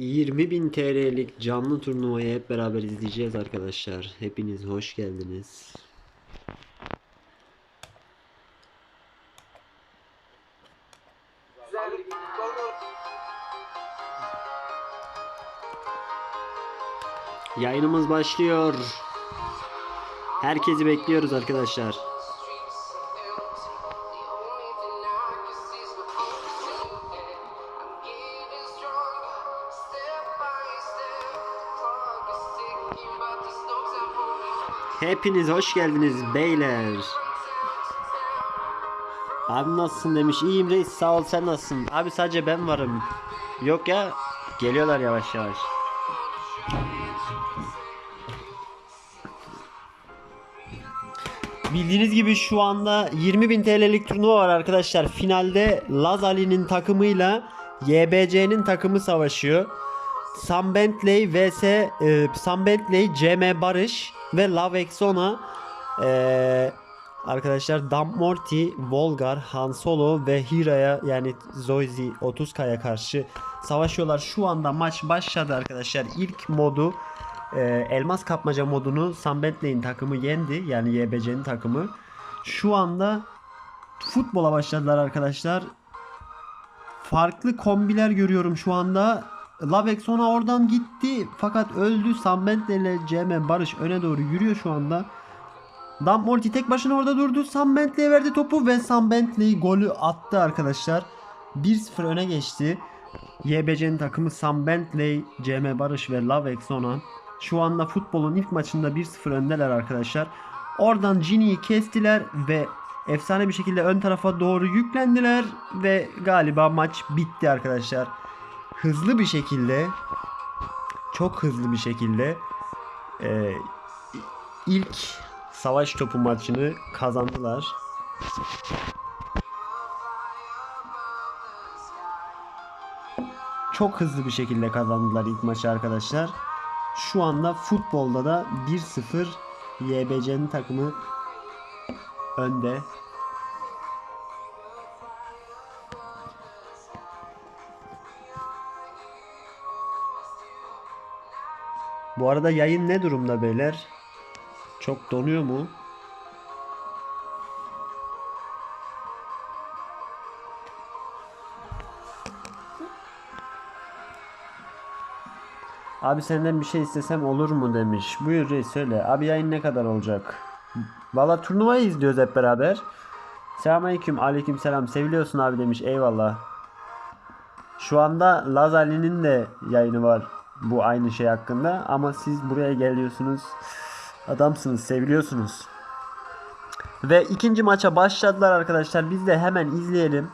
20.000 TL'lik canlı turnuvayı hep beraber izleyeceğiz arkadaşlar. Hepiniz hoş geldiniz. Yayınımız başlıyor. Herkesi bekliyoruz arkadaşlar. Hepiniz hoş geldiniz beyler. Abi nasılsın demiş. İyiyim reis sağ ol sen nasılsın? Abi sadece ben varım. Yok ya geliyorlar yavaş yavaş. Bildiğiniz gibi şu anda 20.000 TL'lik turnuva var arkadaşlar. Finalde Laz Ali'nin takımıyla YBC'nin takımı savaşıyor. Sam Bentley vs e, Sam Bentley, CM Barış ve Love Exona e, arkadaşlar Dam Morty, Volgar, Han Solo ve Hira'ya yani Zoizi 30K'ya karşı savaşıyorlar. Şu anda maç başladı arkadaşlar. İlk modu e, elmas kapmaca modunu Sam Bentley'in takımı yendi. Yani YBC'nin takımı. Şu anda futbola başladılar arkadaşlar. Farklı kombiler görüyorum şu anda. Lavexona oradan gitti fakat öldü. Sam Bentley ile CM Barış öne doğru yürüyor şu anda. Dan Morty tek başına orada durdu. Sam Bentley'e verdi topu ve Sam Bentley golü attı arkadaşlar. 1-0 öne geçti. YBC'nin takımı Sam Bentley, CM Barış ve Lavexona. Şu anda futbolun ilk maçında 1-0 öndeler arkadaşlar. Oradan Gini'yi kestiler ve efsane bir şekilde ön tarafa doğru yüklendiler ve galiba maç bitti arkadaşlar. Hızlı bir şekilde çok hızlı bir şekilde e, ilk savaş topu maçını kazandılar. Çok hızlı bir şekilde kazandılar ilk maçı arkadaşlar. Şu anda futbolda da 1-0 YBC'nin takımı önde. Bu arada yayın ne durumda beyler? Çok donuyor mu? Abi senden bir şey istesem olur mu demiş. Buyur reis söyle. Abi yayın ne kadar olacak? Valla turnuvayı izliyoruz hep beraber. Selamünaleyküm. Aleyküm selam. Seviliyorsun abi demiş. Eyvallah. Şu anda Lazali'nin de yayını var bu aynı şey hakkında ama siz buraya geliyorsunuz. Adamsınız, seviliyorsunuz. Ve ikinci maça başladılar arkadaşlar. Biz de hemen izleyelim.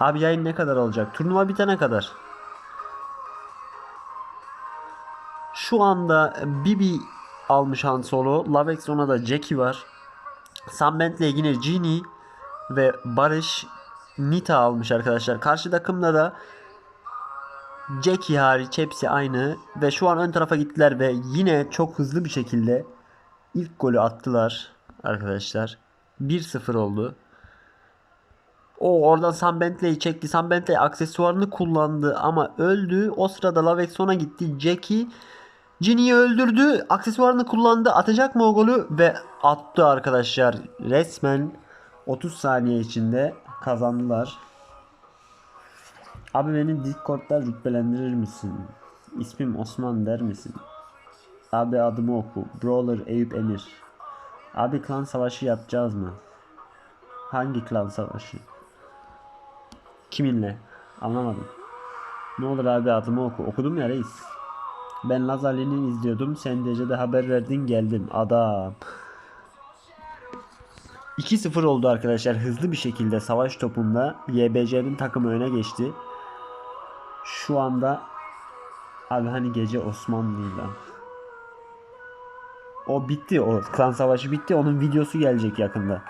Abi yayın ne kadar olacak? Turnuva bitene kadar. Şu anda Bibi almış Han Solo. Lavexon'a da Jackie var. Sam Bentley yine Genie ve Barış Nita almış arkadaşlar. Karşı takımda da Jackie hariç hepsi aynı ve şu an ön tarafa gittiler ve yine çok hızlı bir şekilde ilk golü attılar arkadaşlar. 1-0 oldu. O oradan Sam Bentley'i çekti. Sam Bentley aksesuarını kullandı ama öldü. O sırada Lavexon'a gitti. Jackie Ginny'yi öldürdü. Aksesuarını kullandı. Atacak mı o golü? Ve attı arkadaşlar. Resmen 30 saniye içinde kazandılar. Abi beni Discord'da rütbelendirir misin? İsmim Osman der misin? Abi adımı oku. Brawler Eyüp Emir. Abi klan savaşı yapacağız mı? Hangi klan savaşı? Kiminle? Anlamadım. Ne olur abi adımı oku. Okudum ya reis. Ben Lazali'ni izliyordum. Sen de haber verdin geldim. Adam. 2-0 oldu arkadaşlar. Hızlı bir şekilde savaş topunda YBC'nin takımı öne geçti. Şu anda abi hani gece Osmanlı'yla o bitti o klan savaşı bitti. Onun videosu gelecek yakında.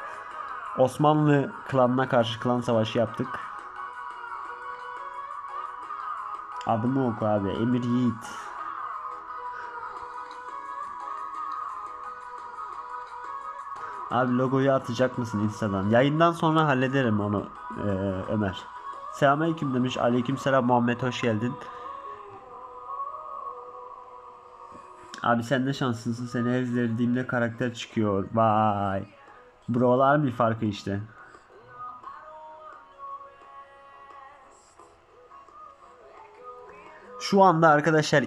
Osmanlı klanına karşı klan savaşı yaptık. Adımı oku abi Emir Yiğit. Abi logoyu atacak mısın Insta'dan? Yayından sonra hallederim onu ee, Ömer. Selamünaleyküm demiş. Aleykümselam Muhammed hoş geldin. Abi sen de şanslısın. Seni ezdirdiğimde karakter çıkıyor. Vay. Buralar bir farkı işte. Şu anda arkadaşlar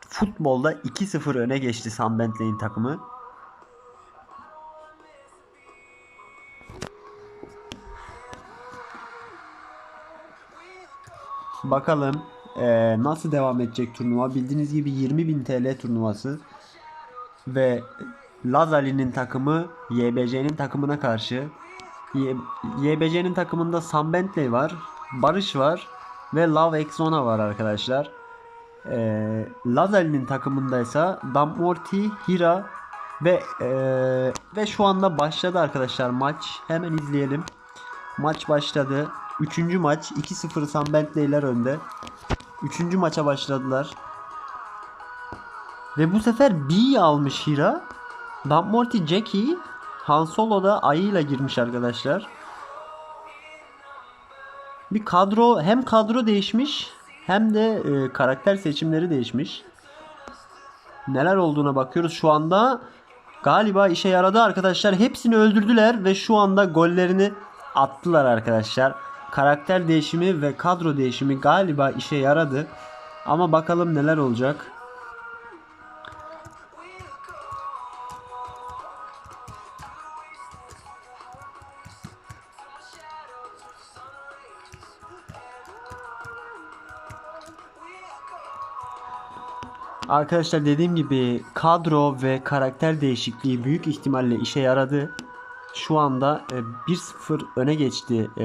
futbolda 2-0 öne geçti Sam Bentley'in takımı. Bakalım eee, nasıl devam edecek turnuva. Bildiğiniz gibi 20.000 TL turnuvası. Ve Lazali'nin takımı YBC'nin takımına karşı. YBC'nin takımında Sam Bentley var. Barış var. Ve Love Exona var arkadaşlar. Ee, Lazali'nin takımında ise Damorti, Hira ve ee, ve şu anda başladı arkadaşlar maç. Hemen izleyelim. Maç başladı. Üçüncü maç 2-0 Sam Bentley'ler önde. Üçüncü maça başladılar. Ve bu sefer B almış Hira. Damorti Jackie Han Solo da ayıyla girmiş arkadaşlar. Bir kadro hem kadro değişmiş hem de e, karakter seçimleri değişmiş. Neler olduğuna bakıyoruz şu anda. Galiba işe yaradı arkadaşlar. Hepsini öldürdüler ve şu anda gollerini attılar arkadaşlar. Karakter değişimi ve kadro değişimi galiba işe yaradı. Ama bakalım neler olacak. Arkadaşlar dediğim gibi kadro ve karakter değişikliği büyük ihtimalle işe yaradı. Şu anda e, 1-0 öne geçti e,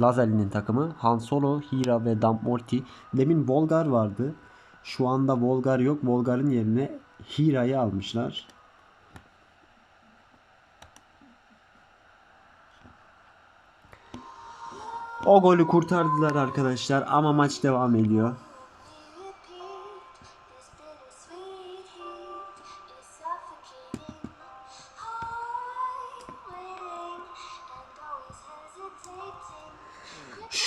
Lazali'nin takımı. Han Solo, Hira ve Dampmorty. Demin Volgar vardı. Şu anda Volgar yok. Volgar'ın yerine Hira'yı almışlar. O golü kurtardılar arkadaşlar ama maç devam ediyor.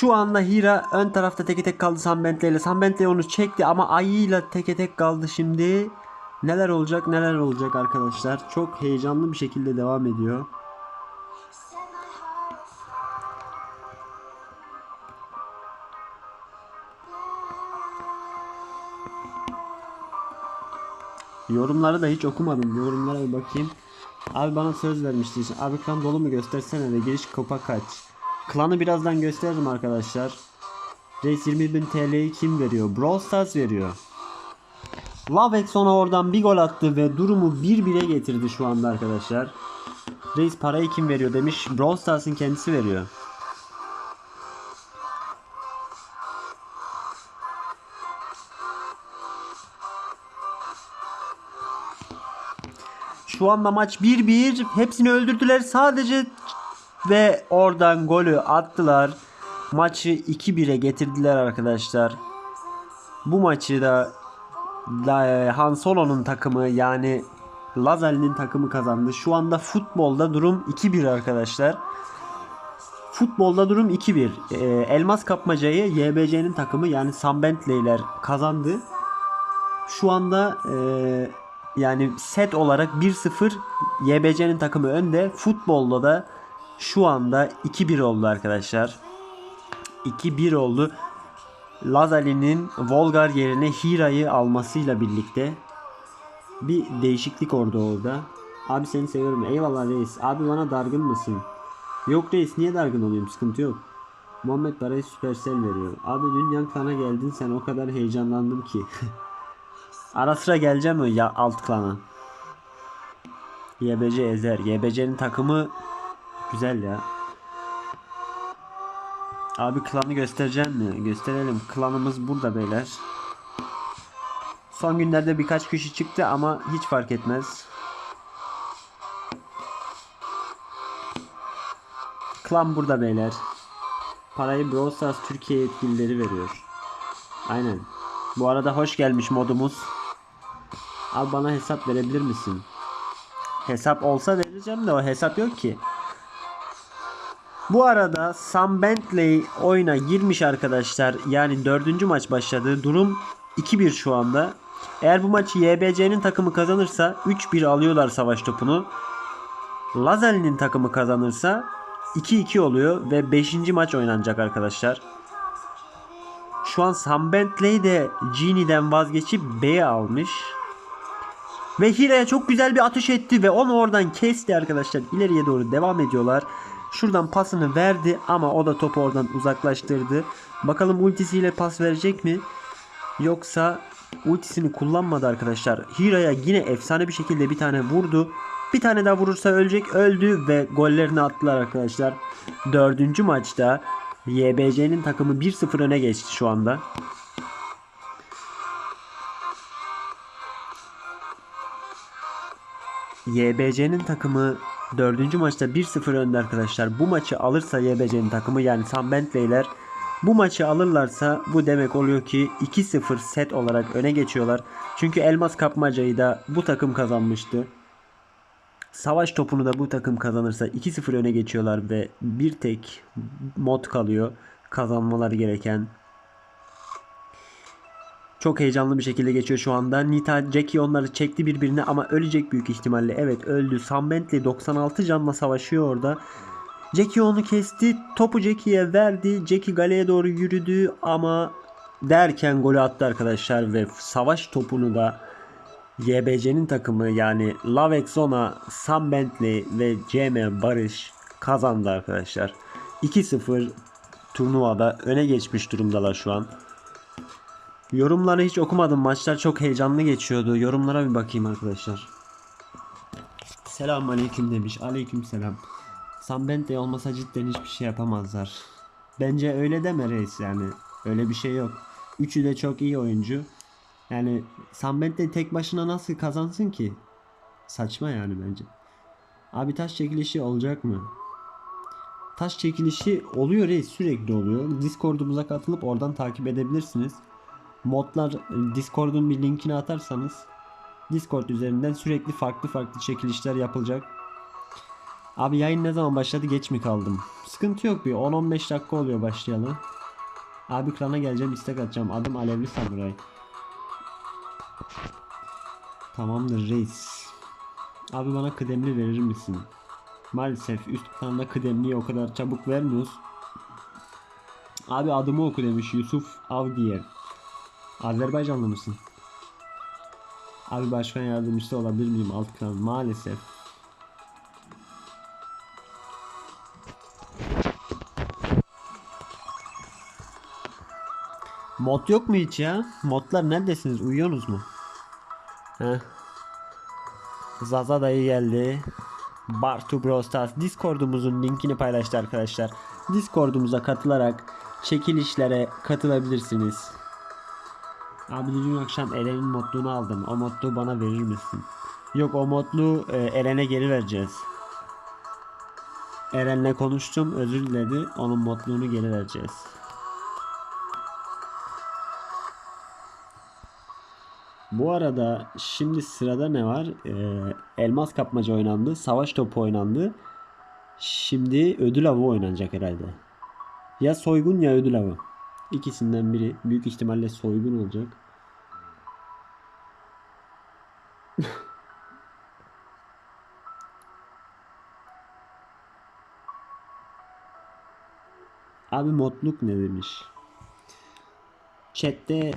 Şu anda Hira ön tarafta teke tek kaldı Sam ile. Sam onu çekti ama ayıyla teke tek kaldı şimdi. Neler olacak neler olacak arkadaşlar. Çok heyecanlı bir şekilde devam ediyor. Yorumları da hiç okumadım. Yorumlara bir bakayım. Abi bana söz vermişti. Abi klan dolu mu göstersene de giriş kopa kaç. Klanı birazdan gösteririm arkadaşlar. Reis 20.000 TL'yi kim veriyor? Brawl Stars veriyor. Lavex ona oradan bir gol attı ve durumu 1-1'e getirdi şu anda arkadaşlar. Reis parayı kim veriyor demiş. Brawl Stars'ın kendisi veriyor. Şu anda maç 1-1. Hepsini öldürdüler. Sadece ve oradan golü attılar. Maçı 2-1'e getirdiler arkadaşlar. Bu maçı da da- Han Solo'nun takımı yani Lazali'nin takımı kazandı. Şu anda futbolda durum 2-1 arkadaşlar. Futbolda durum 2-1. Ee, elmas kapmacayı YBC'nin takımı yani Sam Bentley'ler kazandı. Şu anda e, yani set olarak 1-0 YBC'nin takımı önde. Futbolda da şu anda 2-1 oldu arkadaşlar. 2-1 oldu. Lazali'nin Volgar yerine Hira'yı almasıyla birlikte bir değişiklik oldu orada. Abi seni seviyorum. Eyvallah reis. Abi bana dargın mısın? Yok reis niye dargın oluyorum? Sıkıntı yok. Muhammed parayı Supercell veriyor. Abi dün yan klana geldin sen o kadar heyecanlandım ki. Ara sıra geleceğim mi ya alt klana? YBC ezer. YBC'nin takımı güzel ya. Abi klanı göstereceğim mi? Gösterelim. Klanımız burada beyler. Son günlerde birkaç kişi çıktı ama hiç fark etmez. Klan burada beyler. Parayı Brawl Stars Türkiye yetkilileri veriyor. Aynen. Bu arada hoş gelmiş modumuz. Abi bana hesap verebilir misin? Hesap olsa vereceğim de o hesap yok ki. Bu arada Sam Bentley oyuna girmiş arkadaşlar. Yani dördüncü maç başladı. Durum 2-1 şu anda. Eğer bu maçı YBC'nin takımı kazanırsa 3-1 alıyorlar savaş topunu. Lazali'nin takımı kazanırsa 2-2 oluyor ve 5. maç oynanacak arkadaşlar. Şu an Sam Bentley de Genie'den vazgeçip B'ye almış. Ve Hira'ya çok güzel bir atış etti ve onu oradan kesti arkadaşlar. İleriye doğru devam ediyorlar. Şuradan pasını verdi ama o da topu oradan uzaklaştırdı. Bakalım ultisiyle pas verecek mi? Yoksa ultisini kullanmadı arkadaşlar. Hira'ya yine efsane bir şekilde bir tane vurdu. Bir tane daha vurursa ölecek. Öldü ve gollerini attılar arkadaşlar. Dördüncü maçta YBC'nin takımı 1-0 öne geçti şu anda. YBC'nin takımı 4. maçta 1-0 önde arkadaşlar. Bu maçı alırsa YBC'nin takımı yani Sam Bentley'ler bu maçı alırlarsa bu demek oluyor ki 2-0 set olarak öne geçiyorlar. Çünkü elmas kapmacayı da bu takım kazanmıştı. Savaş topunu da bu takım kazanırsa 2-0 öne geçiyorlar ve bir tek mod kalıyor kazanmaları gereken. Çok heyecanlı bir şekilde geçiyor şu anda. Nita, Jackie onları çekti birbirine ama ölecek büyük ihtimalle. Evet öldü. Sam Bentley 96 canla savaşıyor orada. Jackie onu kesti. Topu Jackie'ye verdi. Jackie galeye doğru yürüdü ama derken golü attı arkadaşlar ve savaş topunu da YBC'nin takımı yani Lavek Zona, Sam Bentley ve CM Barış kazandı arkadaşlar. 2-0 turnuvada öne geçmiş durumdalar şu an. Yorumları hiç okumadım. Maçlar çok heyecanlı geçiyordu. Yorumlara bir bakayım arkadaşlar. Selam aleyküm demiş. Aleyküm selam. Sam Bentley olmasa cidden hiçbir şey yapamazlar. Bence öyle deme reis yani. Öyle bir şey yok. Üçü de çok iyi oyuncu. Yani Sam Bentley tek başına nasıl kazansın ki? Saçma yani bence. Abi taş çekilişi olacak mı? Taş çekilişi oluyor reis sürekli oluyor. Discord'umuza katılıp oradan takip edebilirsiniz. Modlar Discord'un bir linkini atarsanız Discord üzerinden sürekli farklı farklı çekilişler yapılacak. Abi yayın ne zaman başladı geç mi kaldım? Sıkıntı yok bir 10-15 dakika oluyor başlayalı. Abi klana geleceğim istek atacağım. Adım Alevli Samuray. Tamamdır reis. Abi bana kıdemli verir misin? Maalesef üst planda kıdemliyi o kadar çabuk vermiyoruz. Abi adımı oku demiş Yusuf Avdiyev. Azerbaycanlı mısın? Abi başkan yardımcısı olabilir miyim alt klan? Maalesef. Mod yok mu hiç ya? Modlar neredesiniz? Uyuyorsunuz mu? Heh. Zaza dayı geldi. Bartu Bros Stars Discord'umuzun linkini paylaştı arkadaşlar. Discord'umuza katılarak çekilişlere katılabilirsiniz. Abi dün akşam Eren'in modluğunu aldım. O modluğu bana verir misin? Yok o modluğu e, Eren'e geri vereceğiz. Eren'le konuştum özür diledi. Onun modluğunu geri vereceğiz. Bu arada şimdi sırada ne var? Ee, elmas kapmaca oynandı. Savaş topu oynandı. Şimdi ödül avı oynanacak herhalde. Ya soygun ya ödül avı. İkisinden biri. Büyük ihtimalle soygun olacak. Abi modluk ne demiş? Chat'te e,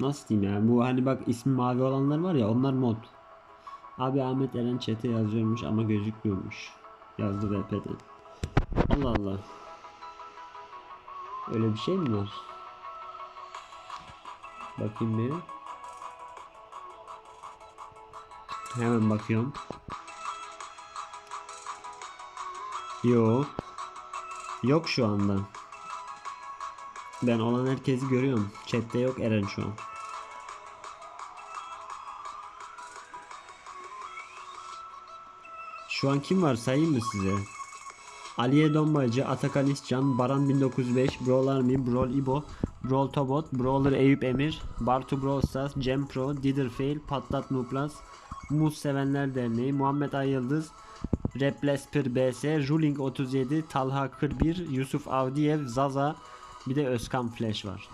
nasıl diyeyim ya bu hani bak ismi mavi olanlar var ya onlar mod. Abi Ahmet Eren chat'e yazıyormuş ama gözükmüyormuş. Yazdı VP'den. Allah Allah. Öyle bir şey mi var? Bakayım bir. Hemen bakıyorum. Yok. Yok şu anda. Ben olan herkesi görüyorum. Chat'te yok Eren şu an. Şu an kim var sayayım mı size? Aliye Dombacı, Atakan İscan, Baran 1905, Brawl Army, Brawl İbo, Brawl Tobot, Brawler Eyüp Emir, Bartu Brawl Stars, Cem Pro, Didder Fail, Patlat Nuplas, Muz Sevenler Derneği, Muhammed Ay Yıldız, Replesper BS, Ruling 37, Talha 41, Yusuf Avdiyev, Zaza, bir de Özkan Flash var.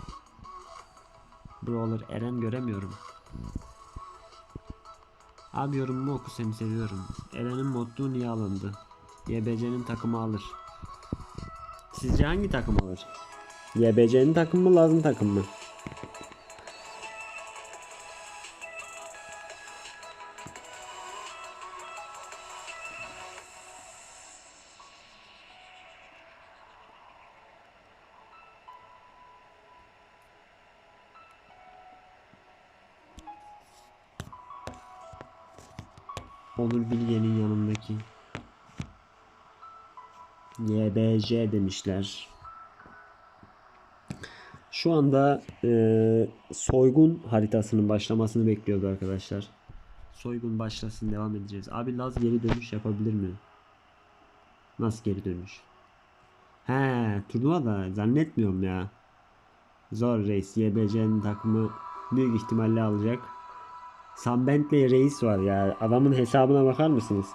Brawler Eren göremiyorum. Abi yorumumu oku seni seviyorum. Eren'in modluğu niye alındı? YBC'nin takımı alır. Sizce hangi takım alır? YBC'nin takımı mı lazım takım mı? Onur Bilge'nin yanındaki. YBJ demişler. Şu anda eee, soygun haritasının başlamasını bekliyoruz arkadaşlar. Soygun başlasın devam edeceğiz. Abi Laz geri dönüş yapabilir mi? Nasıl geri dönüş? He, turnuva da zannetmiyorum ya. Zor reis. YBC'nin takımı büyük ihtimalle alacak. Sam Bentley reis var ya. Adamın hesabına bakar mısınız?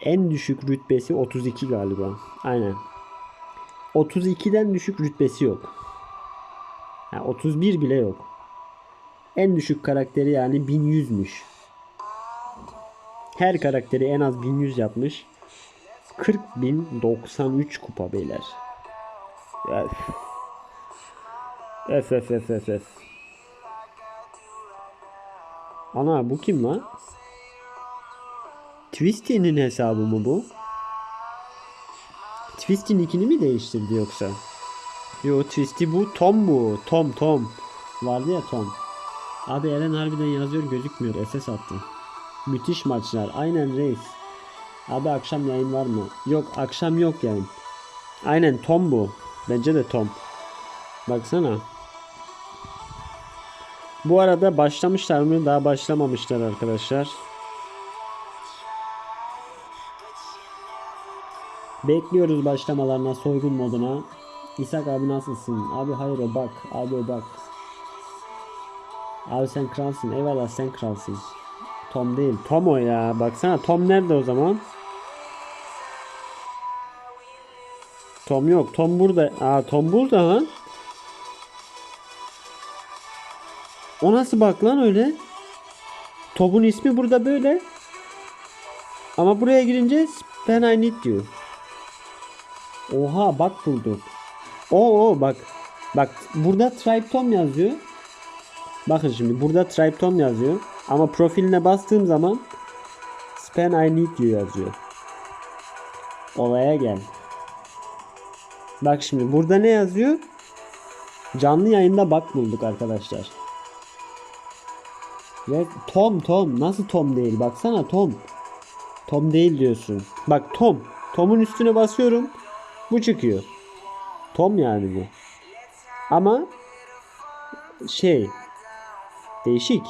En düşük rütbesi 32 galiba. Aynen. 32'den düşük rütbesi yok. Ha, 31 bile yok. En düşük karakteri yani 1100'müş. Her karakteri en az 1100 yapmış. 40.093 kupa beyler. Öf. Öf öf öf öf öf. Ana bu kim lan? Twisty'nin hesabı mı bu? Twisty nickini mi değiştirdi yoksa? Yo Twisty bu Tom bu. Tom Tom. Vardı ya Tom. Abi Eren harbiden yazıyor gözükmüyor. SS attı. Müthiş maçlar. Aynen reis. Abi akşam yayın var mı? Yok akşam yok yayın. Aynen Tom bu. Bence de Tom. Baksana. Bu arada başlamışlar mı? Daha başlamamışlar arkadaşlar. Bekliyoruz başlamalarına soygun moduna. İshak abi nasılsın? Abi hayır o bak. Abi o bak. Abi sen kralsın. Eyvallah sen kralsın. Tom değil. Tom o ya. Baksana Tom nerede o zaman? Tom yok. Tom burada. Aa Tom burada lan. O nasıl bak lan öyle? Top'un ismi burada böyle. Ama buraya girince Ben I need you. Oha bak bulduk. Oo bak. Bak burada Tribe Tom yazıyor. Bakın şimdi burada Tribe Tom yazıyor. Ama profiline bastığım zaman Span I need you yazıyor. Olaya gel. Bak şimdi burada ne yazıyor? Canlı yayında bak bulduk arkadaşlar. Ve Tom Tom nasıl Tom değil baksana Tom. Tom değil diyorsun. Bak Tom. Tom'un üstüne basıyorum. Bu çıkıyor. Tom yani bu. Ama şey değişik.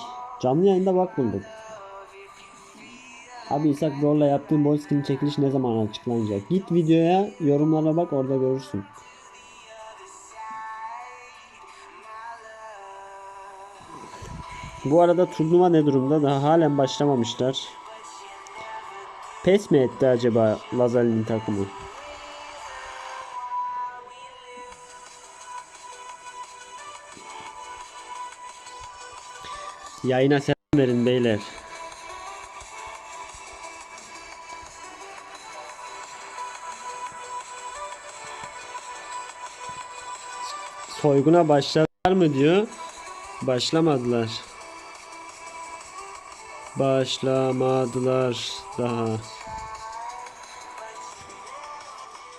Canlı yayında bak bulduk. Abi İshak Brol'la yaptığım boy skin çekiliş ne zaman açıklanacak? Git videoya yorumlara bak orada görürsün. Bu arada turnuva ne durumda? Daha halen başlamamışlar. Pes mi etti acaba Lazali'nin takımı? Yayına selam verin beyler. Soyguna başladılar mı diyor. Başlamadılar. Başlamadılar daha.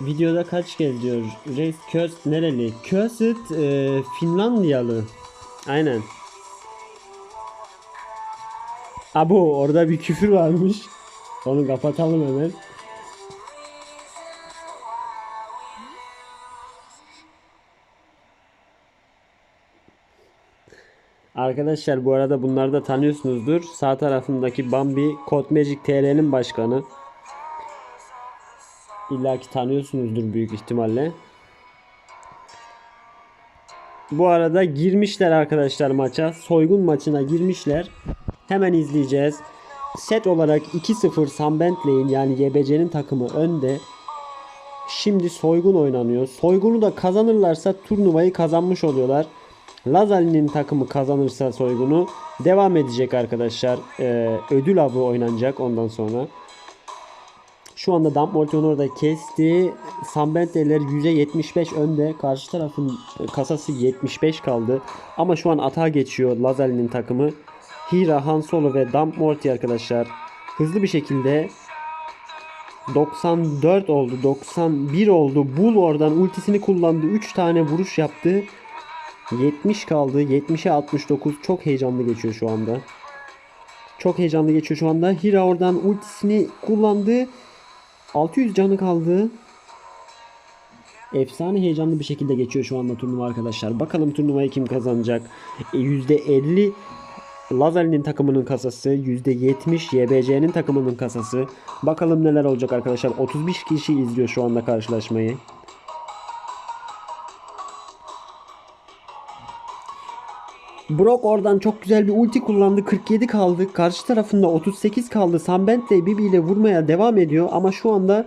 Videoda kaç kez diyor. Reis Köst nereli? Köst e, Finlandiyalı. Aynen. Abo orada bir küfür varmış. Onu kapatalım hemen. Arkadaşlar bu arada bunları da tanıyorsunuzdur. Sağ tarafındaki Bambi Code Magic TR'nin başkanı. İlla ki tanıyorsunuzdur büyük ihtimalle. Bu arada girmişler arkadaşlar maça. Soygun maçına girmişler. Hemen izleyeceğiz. Set olarak 2-0 Sam Bentley'in yani YBC'nin takımı önde. Şimdi soygun oynanıyor. Soygunu da kazanırlarsa turnuvayı kazanmış oluyorlar. Lazali'nin takımı kazanırsa soygunu devam edecek arkadaşlar. Ee, ödül avı oynanacak ondan sonra. Şu anda Dumbledore orada kesti. Sambenteler %75 önde. Karşı tarafın kasası 75 kaldı. Ama şu an atağa geçiyor Lazali'nin takımı. Hira, Han Solo ve Dumbledore arkadaşlar hızlı bir şekilde 94 oldu. 91 oldu. Bull oradan ultisini kullandı. 3 tane vuruş yaptı. 70 kaldı. 70'e 69. Çok heyecanlı geçiyor şu anda. Çok heyecanlı geçiyor şu anda. Hira oradan ultisini kullandı. 600 canı kaldı. Efsane heyecanlı bir şekilde geçiyor şu anda turnuva arkadaşlar. Bakalım turnuvayı kim kazanacak? E, %50 Lazali'nin takımının kasası, %70 YBC'nin takımının kasası. Bakalım neler olacak arkadaşlar. 31 kişi izliyor şu anda karşılaşmayı. Brock oradan çok güzel bir ulti kullandı. 47 kaldı. Karşı tarafında 38 kaldı. Sam Bentley Bibi ile vurmaya devam ediyor. Ama şu anda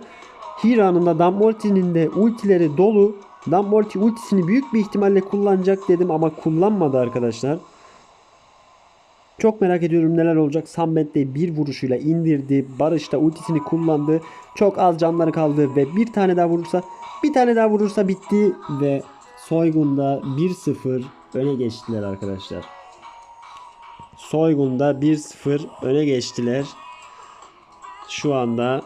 Hira'nın da Dumbledore'nin de ultileri dolu. Dumbledore ultisini büyük bir ihtimalle kullanacak dedim ama kullanmadı arkadaşlar. Çok merak ediyorum neler olacak. Sam Bentley bir vuruşuyla indirdi. Barış da ultisini kullandı. Çok az canları kaldı ve bir tane daha vurursa bir tane daha vurursa bitti ve Soygun'da 1-0 öne geçtiler arkadaşlar. Soygun'da 1-0 öne geçtiler. Şu anda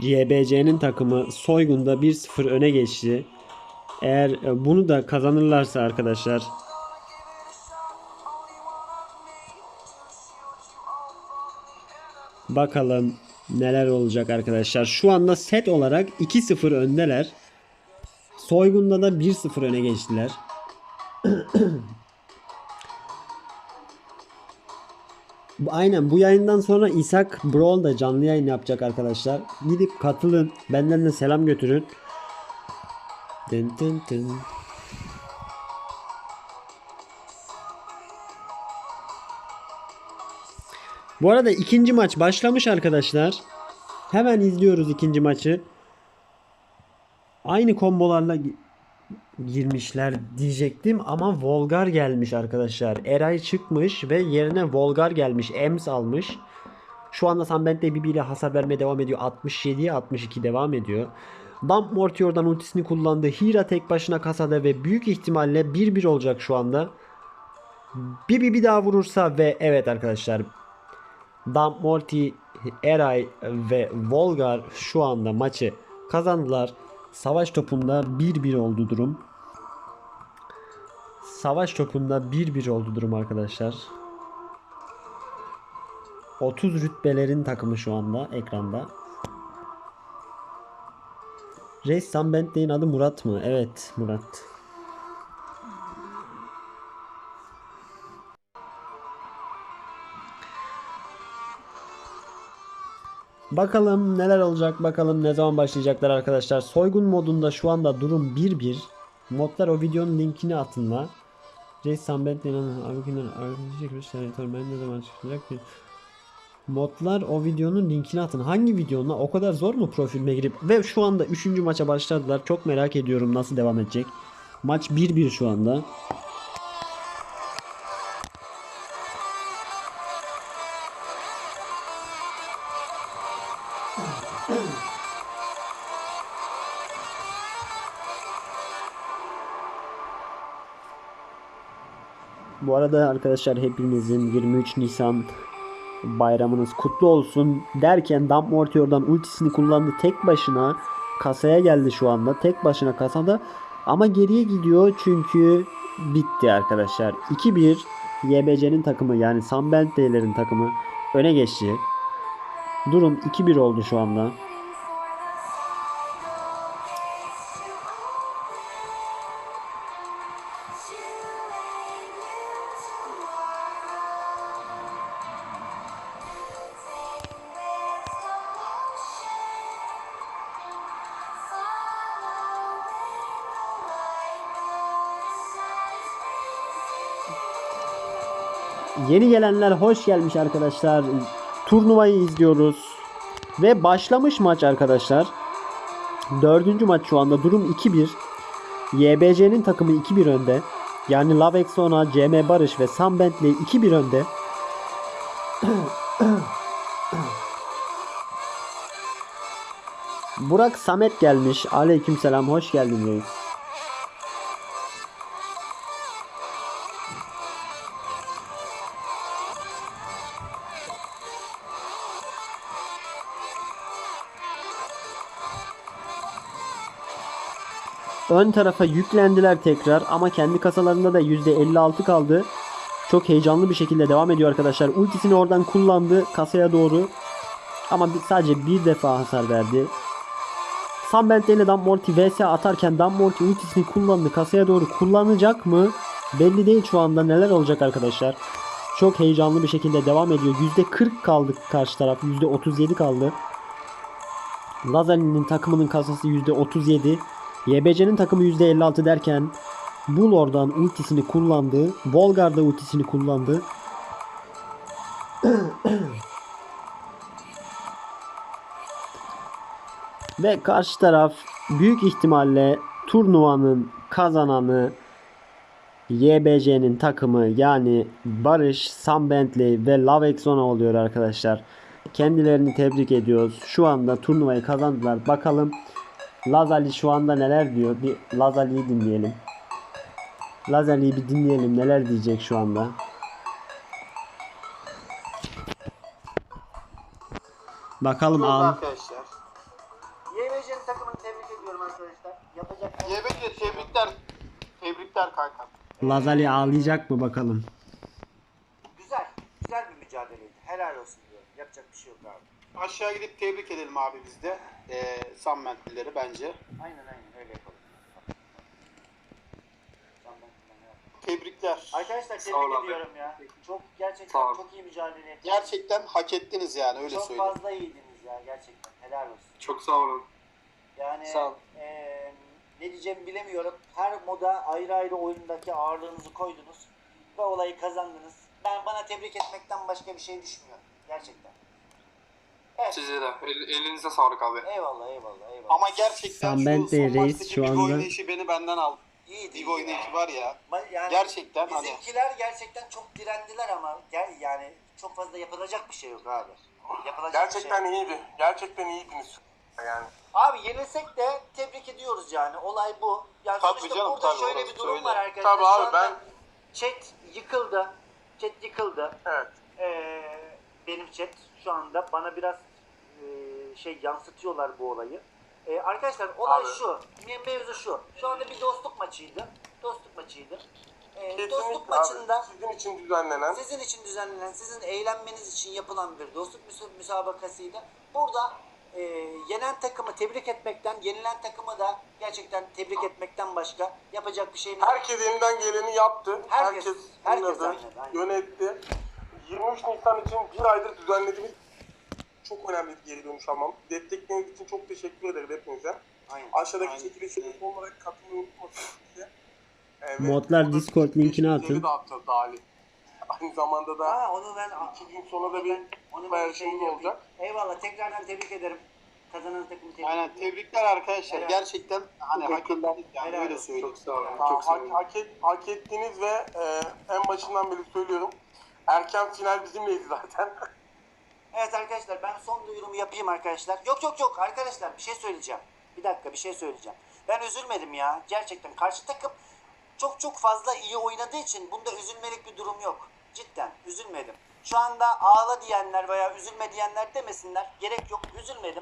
YBC'nin takımı Soygun'da 1-0 öne geçti. Eğer e, bunu da kazanırlarsa arkadaşlar Bakalım neler olacak arkadaşlar. Şu anda set olarak 2-0 öndeler. Soygun'da da 1-0 öne geçtiler. Aynen bu yayından sonra İshak Brawl da canlı yayın yapacak arkadaşlar. Gidip katılın. Benden de selam götürün. Dın dın dın. Bu arada ikinci maç başlamış arkadaşlar. Hemen izliyoruz ikinci maçı. Aynı kombolarla gi- girmişler diyecektim ama Volgar gelmiş arkadaşlar. Eray çıkmış ve yerine Volgar gelmiş. Ems almış. Şu anda Bibi ile hasar vermeye devam ediyor. 67'ye 62 devam ediyor. Dump Morty oradan ultisini kullandı. Hira tek başına kasada ve büyük ihtimalle 1-1 olacak şu anda. Bibi bir daha vurursa ve evet arkadaşlar Dump Morty, Eray ve Volgar şu anda maçı kazandılar. Savaş topunda 1-1 oldu durum. Savaş topunda 1-1 oldu durum arkadaşlar. 30 rütbelerin takımı şu anda ekranda. Reis Sam Bentley'in adı Murat mı? Evet Murat. Bakalım neler olacak bakalım ne zaman başlayacaklar arkadaşlar. Soygun modunda şu anda durum 1-1. Modlar o videonun linkini atınla. Reis Sambet denen Arıkinden Arıkinden Senatör ben ne zaman çıkacak ki? Modlar o videonun linkini atın. Hangi videonla? O kadar zor mu profilime girip? Ve şu anda 3. maça başladılar. Çok merak ediyorum nasıl devam edecek. Maç 1-1 şu anda. Arada arkadaşlar hepinizin 23 Nisan bayramınız kutlu olsun derken Dumbmorty oradan ultisini kullandı. Tek başına kasaya geldi şu anda. Tek başına kasada ama geriye gidiyor çünkü bitti arkadaşlar. 2-1 YBC'nin takımı yani Sam Bentley'lerin takımı öne geçti. Durum 2-1 oldu şu anda Yeni gelenler hoş gelmiş arkadaşlar. Turnuvayı izliyoruz. Ve başlamış maç arkadaşlar. Dördüncü maç şu anda durum 2-1. YBC'nin takımı 2-1 önde. Yani Lavexona, CM Barış ve Sam Bentley 2-1 önde. Burak Samet gelmiş. Aleykümselam hoş geldin reis. Ön tarafa yüklendiler tekrar ama kendi kasalarında da %56 kaldı. Çok heyecanlı bir şekilde devam ediyor arkadaşlar. Ultisini oradan kullandı kasaya doğru. Ama sadece bir defa hasar verdi. Sam Bentley ile Dan Morty vs atarken Dan Morty ultisini kullandı. Kasaya doğru kullanacak mı? Belli değil şu anda neler olacak arkadaşlar. Çok heyecanlı bir şekilde devam ediyor. %40 kaldı karşı taraf. %37 kaldı. Lazali'nin takımının kasası %37. YBC'nin takımı %56 derken Bull oradan ultisini kullandı. Volgar da ultisini kullandı. Ve karşı taraf büyük ihtimalle turnuvanın kazananı YBC'nin takımı yani Barış, Sam Bentley ve Lavexona oluyor arkadaşlar. Kendilerini tebrik ediyoruz. Şu anda turnuvayı kazandılar. Bakalım Lazali şu anda neler diyor. Bir Lazali'yi dinleyelim. Lazali'yi bir dinleyelim neler diyecek şu anda. Bakalım abi. arkadaşlar. YBC'nin takımını tebrik ediyorum arkadaşlar. Yapacak YBC tebrikler. Tebrikler kanka. Lazali ağlayacak mı bakalım. güzel. Güzel bir mücadeleydi. Helal olsun diyorum. Yapacak bir şey yok abi. Aşağı gidip tebrik edelim abi biz de. Ee, Sammentlileri bence. Aynen aynen öyle yapalım. Tebrikler. Arkadaşlar Sağ ol tebrik abi. ediyorum ya. Çok gerçekten Sağ ol. çok iyi mücadele ettiniz. Gerçekten hak ettiniz yani öyle çok söyleyeyim. fazla iyiydiniz ya gerçekten. Helal olsun. Çok sağ olun. Yani Sağ ol. eee, ne diyeceğimi bilemiyorum. Her moda ayrı ayrı oyundaki ağırlığınızı koydunuz ve olayı kazandınız. Ben bana tebrik etmekten başka bir şey düşmüyor. Gerçekten. Evet. Size de. El- elinize sağlık abi. Eyvallah eyvallah eyvallah. Ama gerçekten Sam şu son reis maçtaki şu bir anda- oynayışı beni benden aldı. İyiydi. Bir oynayışı var ya. Yani Gerçekten hani bizimkiler gerçekten çok direndiler ama gel yani çok fazla yapılacak bir şey yok abi. Yapılacak Gerçekten bir şey. yok. iyiydi. Gerçekten iyiydiniz. Yani. Abi yenilsek de tebrik ediyoruz yani. Olay bu. Yani Tabii sonuçta canım, burada tabii, şöyle orası bir durum öyle. var arkadaşlar. Tabii Şu abi anda ben Chat yıkıldı. Chat yıkıldı. evet. Ee, benim chat şu anda bana biraz şey yansıtıyorlar bu olayı. Ee, arkadaşlar olay Abi. şu. me- Mevzu şu. Şu anda bir dostluk maçıydı. Dostluk maçıydı. Ee, Kesinlikle dostluk abi, maçında sizin için düzenlenen sizin için düzenlenen, sizin eğlenmeniz için yapılan bir dostluk müsa- müsabakasıydı. Burada e, yenen takımı tebrik etmekten, yenilen takımı da gerçekten tebrik etmekten başka yapacak bir şeyim yok. herkes elinden geleni yaptı. Herkes- Herkes, herkes oynadı, aynen. yönetti. 23 Nisan için bir aydır düzenlediğimiz çok önemli bir geri dönüş almam. Destekleriniz için çok teşekkür ederim hepinize. Aynen. Aşağıdaki Aynen. çekilişe son olarak katılmayı unutmasın size. Evet, Modlar Discord linkini atın. Dali. Aynı zamanda da Ha, onu ben iki gün sonra da bir onu ben şey yapayım. olacak. Eyvallah. Tekrardan tebrik ederim. Kazanan takımı tebrik aynen tebrikler arkadaşlar. Helal. Gerçekten hani hak ettiniz yani Helal öyle söyleyeyim. Çok sağ olun. Helal Çok sağ olun. Hak, hak, et, hak ettiniz ve e, en başından beri söylüyorum. Erken final bizimleydi zaten. Evet arkadaşlar ben son duyurumu yapayım arkadaşlar. Yok yok yok arkadaşlar bir şey söyleyeceğim. Bir dakika bir şey söyleyeceğim. Ben üzülmedim ya. Gerçekten karşı takım çok çok fazla iyi oynadığı için bunda üzülmelik bir durum yok. Cidden üzülmedim. Şu anda ağla diyenler veya üzülme diyenler demesinler. Gerek yok üzülmedim.